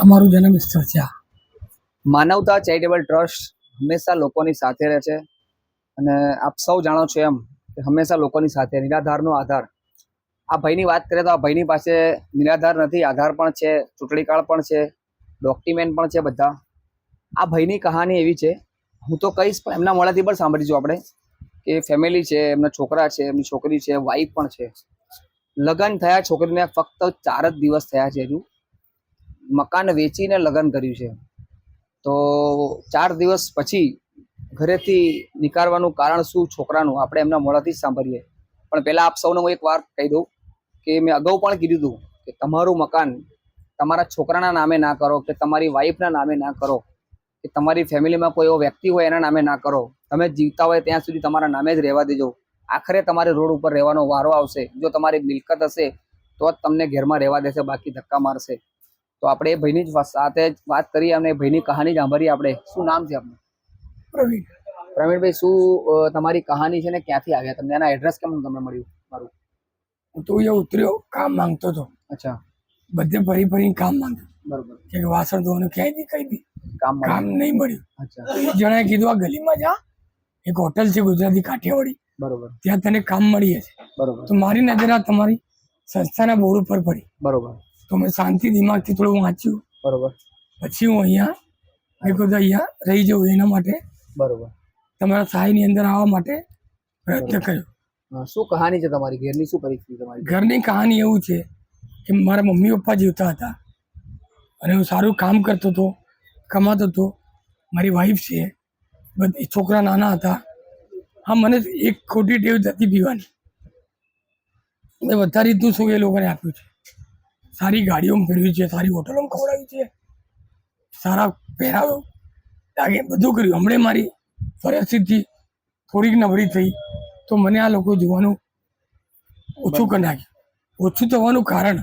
અમારું જન્મ સ્થળ છે. માનવતા ચેરિટેબલ ટ્રસ્ટ હંમેશા લોકોની સાથે રહે છે અને આપ સૌ જાણો છો એમ કે હંમેશા લોકોની સાથે, નિરાધારનો આધાર. આ ભાઈની વાત કરીએ તો આ ભાઈની પાસે નિરાધાર નથી, આધાર પણ છે, ચૂંટણી કાર્ડ પણ છે, ડોક્યુમેન્ટ પણ છે બધા. આ ભાઈની કહાની એવી છે, હું તો કહીશ પણ એમના મોડાથી પણ સાંભળીશું આપણે, કે ફેમિલી છે, એમના છોકરા છે, એમની છોકરી છે વાઈફ પણ છે. લગ્ન થયા, છોકરીને ફક્ત ચાર જ દિવસ થયા છે હજુ. મકાન વેચીને લગ્ન કર્યું છે. તો ચાર દિવસ પછી ઘરેથી નીકાળવાનું કારણ શું, છોકરાનું? આપણે એમના મોડાથી જ સાંભળીએ. પણ પહેલાં આપ સૌને હું એક વાર કહી દઉં કે મેં અગાઉ પણ કીધું હતું કે તમારું મકાન તમારા છોકરાના નામે ના કરો, કે તમારી વાઈફના નામે ના કરો, કે તમારી ફેમિલીમાં કોઈ એવો વ્યક્તિ હોય એના નામે ના કરો. તમે જીવતા હોય ત્યાં સુધી તમારા નામે જ રહેવા દેજો. આખરે તમારે રોડ ઉપર રહેવાનો વારો આવશે. જો તમારી મિલકત હશે તો જ તમને ઘેરમાં રહેવા દેશે, બાકી ધક્કા મારશે. તો આપણે એ ભાઈની જ સાથે જ વાત કરીએ અને ભાઈની કહાની સાંભળીએ આપણે. શું નામ છે આપનું? પ્રવીણ. પ્રવીણભાઈ શું તમારી કહાની છે ને ક્યાંથી આવ્યા? તમને એના એડ્રેસ કેમ તમને મળ્યું મારું? હું તો અહીંયા ઉતર્યો કામ માંગતો હતો. અચ્છા. બધે ફરી ફરીને કામ માંગ્યું. બરોબર. કે વાસણ ધોવાનું ક્યાંય બી કઈ બી. કામ કામ નહીં મળ્યું. અચ્છા. જણાએ કીધું આ ગલીમાં જા. એક હોટલ છે ગુજરાતી કાઠિયાવાડી. બરોબર. ત્યાં તને કામ મળી જશે બરોબર. તો મારી નજર આ તમારી સંસ્થાના બોર્ડ ઉપર પડી. બરોબર. તો મેં શાંતિ દિમાગથી થોડું વાંચ્યું. બરોબર. પછી હું અહીંયા મેં કીધું અહીંયા રહી જવું એના માટે. બરોબર. તમારા સહાયની અંદર આવવા માટે પ્રયત્ન કર્યો. શું કહાની છે તમારી? ઘરની શું પરિસ્થિતિ તમારી? ઘરની કહાની એવું છે કે મારા મમ્મી પપ્પા જીવતા હતા. અને હું સારું કામ કરતો હતો કમાતો હતો. મારી વાઈફ છે બધી છોકરા નાના હતા. હા મને એક ખોટી ટેવ હતી પીવાની. મેં બધા રીતનું શું એ લોકોને આપ્યું છે. સારી ગાડીઓમાં ફેરવી છે સારી હોટલોમાં ખવડાવી છે સારા પહેરાવો. લાગે બધું કર્યું. હમણે મારી પરિસ્થિતિ થોડીક નબળી થઈ તો મને આ લોકો જોવાનું ઓછું કરી નાખ્યું. ઓછું થવાનું કારણ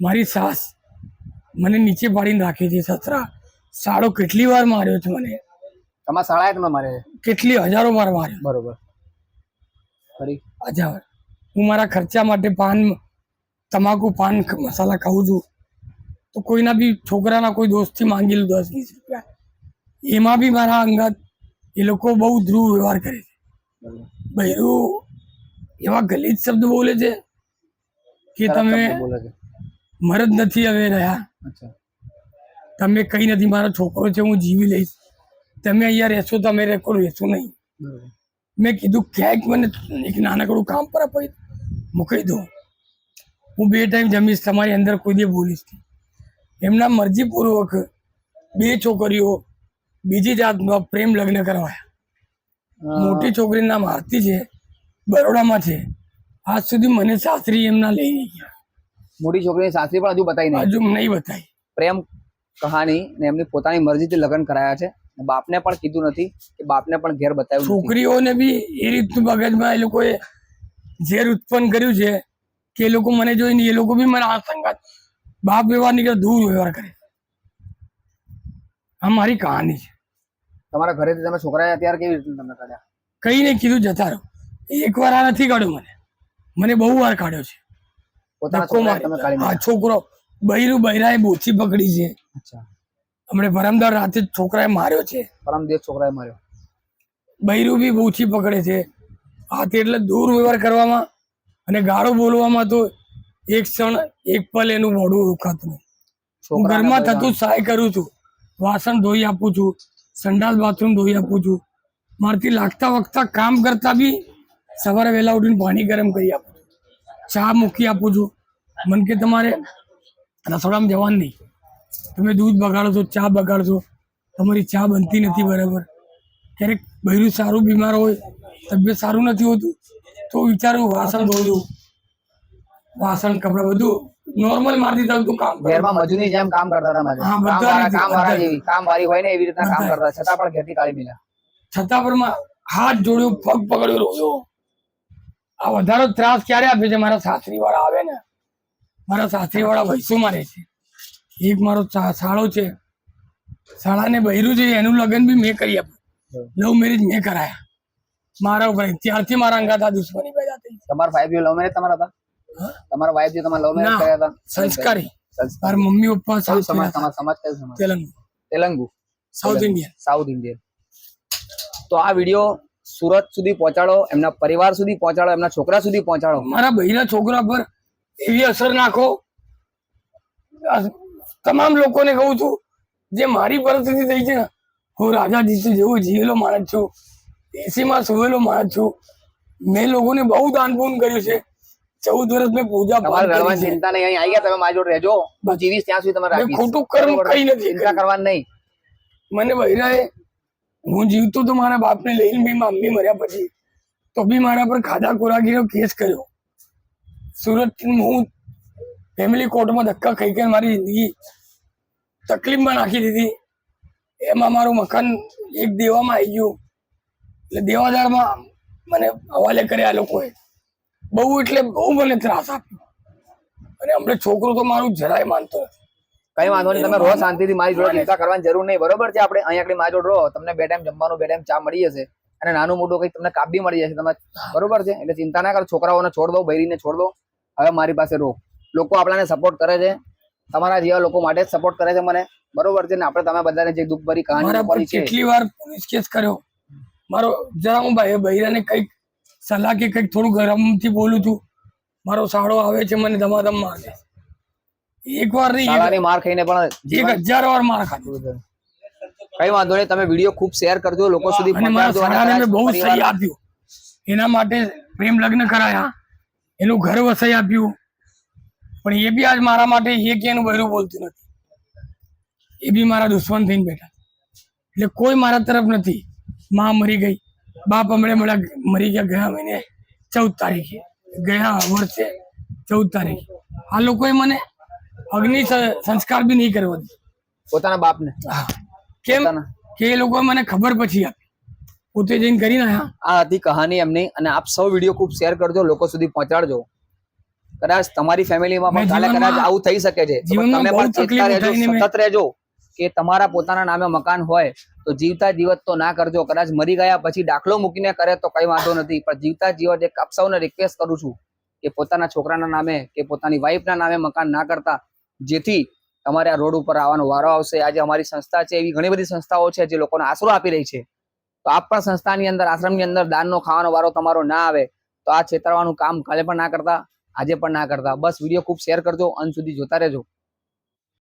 મારી સાસ મને નીચે પાડીને રાખે છે. સસરા સાડો કેટલી વાર માર્યો છે મને? તમારા શાળા એક ન મારે કેટલી હજારો વાર માર્યો. બરોબર. ફરી? હજાર હું મારા ખર્ચા માટે પાન તમાકુ પાન મસાલા ખાઉં છું. તો કોઈના બી છોકરાના કોઈ દોસ્તથી માંગી લો દસ વીસ રૂપિયા એમાં બી મારા અંગત એ લોકો બહુ ધ્રુવ વ્યવહાર કરે છે. બહેરું એવા ગલિત શબ્દ બોલે છે કે તમે મરદ નથી હવે રહ્યા. તમે કઈ નથી મારો છોકરો છે હું જીવી લઈશ. તમે અહીંયા રહેશો તમે રેકોર્ડ રહેશો નહીં. મેં કીધું ક્યાંક મને એક નાનકડું કામ પર અપાઈ મૂકી દો. હું બે ટાઈમ જમીશ તમારી અંદર કોઈ દે બોલીશ એમના મરજીપૂર્વક બે છોકરીઓ બીજી જાતનો પ્રેમ લગ્ન કરવાયા. મોટી છોકરીનું નામ આરતી છે બરોડામાં છે. આજ સુધી મને સાસરી એમના લઈ નહીં ગયા. મોટી છોકરીની સાસરી પણ હજુ બતાવી નહીં. હજુ નહીં બતાવી. પ્રેમ કહાની ને એમની પોતાની મરજીથી લગ્ન કરાયા છે. બાપને પણ કીધું નથી કે બાપને પણ ઘેર બતાવ્યું છોકરીઓને બી એ રીતનું મગજમાં એ લોકોએ ઝેર ઉત્પન્ન કર્યું છે. કે એ લોકો મને જોઈને એ લોકો બી મને આ સંગાત બાપ વ્યવહાર નીકળે દૂર વ્યવહાર કરે. આ મારી કહાની છે. તમારા ઘરેથી તમે છોકરા અત્યારે કેવી રીતે તમને કાઢ્યા? કઈ નહીં કીધું જતા રહો. એક વાર આ નથી કાઢ્યો મને. મને બહુ વાર કાઢ્યો છે. આ છોકરો બૈરું બૈરાએ બોચી પકડી છે. હમણે પરમદાર રાતે છોકરાએ માર્યો છે. પરમદેવ છોકરાએ માર્યો. બૈરું બી બોચી પકડે છે. હાથે એટલે દૂર વ્યવહાર કરવામાં અને ગાળો બોલવામાં તો એક ક્ષણ એક પલ એનું મોડું રોકાતું નહીં. હું ઘરમાં થતું સહાય કરું છું. વાસણ ધોઈ આપું છું. સંડાસ બાથરૂમ ધોઈ આપું છું. મારથી લાગતા વખતા કામ કરતા બી સવારે વહેલા ઉઠીને પાણી ગરમ કરી આપું છું. ચા મૂકી આપું છું. મન કે તમારે રસોડામાં જવાનું નહીં. તમે દૂધ બગાડો છો ચા બગાડશો તમારી ચા બનતી નથી બરાબર. ક્યારેક બૈરું સારું બીમાર હોય તબિયત સારું નથી હોતું તો વિચારું વાસણ ધોઉં વાસણ કપડા બધું નોર્મલ મારથી થતું કામ ઘરમાં ઘેરમાં મજૂરી જેમ કામ કરતા હતા મારે કામ વાળા કામ વાળા જેવી કામ વાળી હોય ને એવી રીતના કામ કરતા છતાં પણ ઘેરથી કાઢી મેલ્યા છતાં પણ હાથ જોડ્યો પગ પકડ્યો રોયો. આ વધારો ત્રાસ ક્યારે આપે છે? મારા સાસરી વાળા આવે ને મારા સાસરી વાળા વૈસુમાં રહે છે. એક મારો સાળો છે. સાળાને બૈરું છે એનું લગ્ન બી મેં કરી આપ્યું. લવ મેરેજ મેં કરાયા. મારા ઉપર ત્યારથી મારા અંગાત આ દુશ્મની પેદા થઈ તમારા વાઈફ લવ મેરેજ તમારા હતા? તમારા વાઈફ જે તમારા લવ મેરેજ કર્યા હતા? સંસ્કારી. મારા મમ્મી પપ્પા સાઉથ સમાજ? તમારા સમાજ કયું સમાજ? Telugu. Telugu. South Indian south Indian તો આ વિડિયો સુરત સુધી પહોંચાડો એમના પરિવાર સુધી પહોંચાડો એમના છોકરા સુધી પહોંચાડો. મારા ભાઈના છોકરા પર એવી અસર નાખો. તમામ લોકોને કહું છું જે મારી પરિસ્થિતિ થઈ છે હું રાજા જીતુ જેવો જીવેલો માણસ છું. એસીમાં સુવેલો માણસ છું. મેં લોકોને બહુ દાન પૂન કર્યું છે. ચૌદ વર્ષ મેં પૂજા છે. ચિંતા નહીં અહીં આવી ગયા તમે મારી જોડે રહેજો. જીવીશ ત્યાં સુધી તમારે ખોટું કર્મ કઈ નથી ચિંતા કરવાની નહીં. મને બૈરાએ હું જીવતો તો મારા બાપને લઈને બી મમ્મી મર્યા પછી તો બી મારા પર ખાધા ખોરાકીનો કેસ કર્યો. સુરત હું ફેમિલી કોર્ટમાં ધક્કા ખાઈ ખાઈ મારી જિંદગી તકલીફમાં નાખી દીધી. એમાં મારું મકાન એક દેવામાં આવી ગયું. એટલે દેવાદારમાં મને હવાલે કર્યા લોકોએ. બહુ એટલે બહુ મને ત્રાસ આપ્યો. અને હમણે છોકરો તો મારું જરાય માનતો કઈ વાંધો નહીં તમે રહો શાંતિથી મારી જોડે ચિંતા કરવાની જરૂર નહીં. બરોબર છે આપણે અહીંયા મારી જોડે રહો. તમને બે ટાઈમ જમવાનું બે ટાઈમ ચા મળી જશે. અને નાનું મોટું કઈ તમને કાપ બી મળી જશે. તમે બરોબર છે? એટલે ચિંતા ના કરો છોકરાઓને છોડ દો બૈરીને છોડ દો. હવે મારી પાસે રહો. લોકો આપણાને સપોર્ટ કરે છે. તમારા જેવા લોકો માટે જ સપોર્ટ કરે છે મને. બરોબર છે ને? આપણે તમે બધાને જે દુઃખભરી કહાની મારા પર છે. કેટલી વાર પોલીસ કેસ કર્યો. મારો જરા હું ભાઈ બૈરાને કંઈક સલાહ કે કંઈક થોડું ગરમથી બોલું છું. મારો સાળો આવે છે મને ધમાધમ મારે એક વાર નહીં માર ખાઈને પણ એક હજાર વાર માર ખાધી. કઈ વાંધો નહીં તમે વીડિયો ખૂબ શેર કરજો લોકો સુધી પહોંચાડજો અને મેં બહુ સહી આપ્યો. એના માટે પ્રેમ લગ્ન કરાયા. એનું ઘર વસાઈ આપ્યું. પણ એ બી આજ મારા માટે એ કે એનું બહેરું બોલતું નથી. એ બી મારા દુશ્મન થઈને બેઠા. એટલે કોઈ મારા તરફ નથી. માં મરી ગઈ. બાપ હમણાં મળ્યા મરી ગયા ગયા મહિને ચૌદ તારીખે. ગયા વર્ષે ચૌદ તારીખે. આ લોકોએ મને અગ્નિ સંસ્કાર બી નહીં કરવા પોતાના બાપને. કેમ? કે એ લોકોએ મને ખબર પછી આપી. પોતે જઈને કરીને આ હતી કહાની એમની અને આપ સૌ વીડિયો ખૂબ શેર કરજો લોકો સુધી પહોંચાડજો. કદાચ તમારી ફેમિલીમાં પણ કાલે કદાચ આવું થઈ શકે છે. તમે પણ ચેતતા રહેજો સતત રહેજો. કે તમારા પોતાના નામે મકાન હોય તો જીવતા જીવત તો ના કરજો. કદાચ મરી ગયા પછી દાખલો મૂકીને કરે તો કઈ વાંધો નથી. પણ જીવતા જીવત એક આપ રિક્વેસ્ટ કરું છું કે પોતાના છોકરાના નામે કે પોતાની વાઈફના નામે મકાન ના કરતા, જેથી તમારે આ રોડ ઉપર આવવાનો વારો આવશે. આજે અમારી સંસ્થા છે, એવી ઘણી બધી સંસ્થાઓ છે જે લોકોને આશરો આપી રહી છે. તો આપ પણ સંસ્થાની અંદર, આશ્રમની અંદર દાનનો, ખાવાનો વારો તમારો ના આવે તો આ છેતરવાનું કામ કાલે પણ ના કરતા, આજે પણ ના કરતા. બસ વીડિયો ખૂબ શેર કરજો, અંત સુધી જોતા રહેજો.